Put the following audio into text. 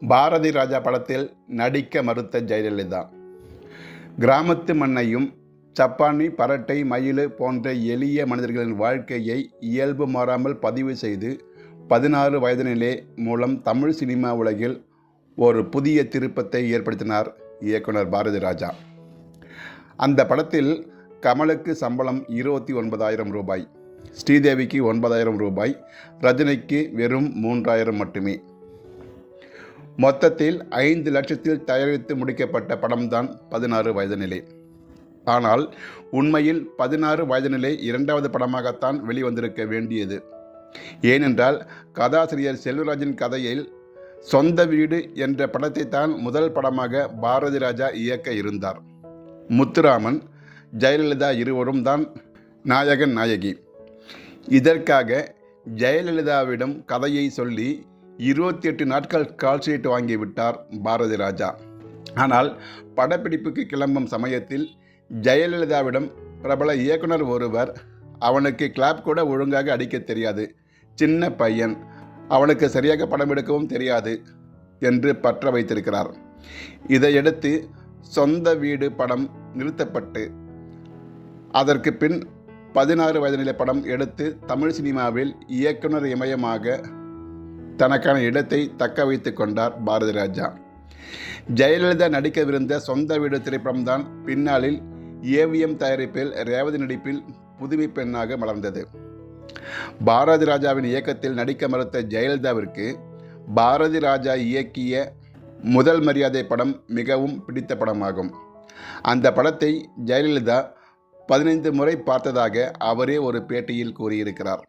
பாரதி ராஜா படத்தில் நடிக்க மறுத்த ஜெயலலிதா. கிராமத்து மண்ணையும் சப்பானி பரட்டை மயில் போன்ற எளிய மனிதர்களின் வாழ்க்கையை இயல்பு மாறாமல் பதிவு செய்து பதினாறு வயதினிலே மூலம் தமிழ் சினிமா உலகில் ஒரு புதிய திருப்பத்தை ஏற்படுத்தினார் இயக்குனர் பாரதி ராஜா. அந்த படத்தில் கமலுக்கு சம்பளம் இருபத்தி ஒன்பதாயிரம் ரூபாய் ஸ்ரீதேவிக்கு ஒன்பதாயிரம் ரூபாய் ரஜினிக்கு வெறும் மூன்றாயிரம் மட்டுமே. மொத்தத்தில் ஐந்து லட்சத்தில் தயாரித்து முடிக்கப்பட்ட படம்தான் பதினாறு வயது நிலை. ஆனால் உண்மையில் பதினாறு வயது நிலை இரண்டாவது படமாகத்தான் வெளிவந்திருக்க வேண்டியது. ஏனென்றால் கதாசிரியர் செல்வராஜின் கதையில் சொந்த வீடு என்ற படத்தை தான் முதல் படமாக பாரதி ராஜா இயக்க இருந்தார். முத்துராமன் ஜெயலலிதா இருவரும் தான் நாயகன் நாயகி. இதற்காக ஜெயலலிதாவிடம் கதையை சொல்லி இருபத்தி எட்டு நாட்கள் கால்ஷீட் வாங்கிவிட்டார் பாரதி ராஜா. ஆனால் படப்பிடிப்புக்கு கிளம்பும் சமயத்தில் ஜெயலலிதாவிடம் பிரபல இயக்குனர் ஒருவர் அவனுக்கு கிளாப் கூட ஒழுங்காக அடிக்க தெரியாது. சின்ன பையன் அவனுக்கு சரியாக படம் எடுக்கவும் தெரியாது என்று பற்ற வைத்திருக்கிறார். இதையடுத்து சொந்த வீடு படம் நிறுத்தப்பட்டு அதற்கு பின் பதினாறு வயது நிலை படம் எடுத்து தமிழ் சினிமாவில் இயக்குனர் இமயமாக தனக்கான இடத்தை தக்க வைத்து கொண்டார் பாரதி ராஜா ஜெயலலிதா நடிக்கவிருந்த சொந்த வீடு திரைப்படம்தான் பின்னாளில் ஏவிஎம் தயாரிப்பில் ரேவதி நடிப்பில் புதுமை பெண்ணாக மலர்ந்தது. பாரதி ராஜாவின் இயக்கத்தில் நடிக்க மறுத்த ஜெயலலிதாவிற்கு பாரதி ராஜா இயக்கிய முதல் மரியாதை படம் மிகவும் பிடித்த படமாகும். அந்த படத்தை ஜெயலலிதா பதினைந்து முறை பார்த்ததாக அவரே ஒரு பேட்டியில் கூறியிருக்கிறார்.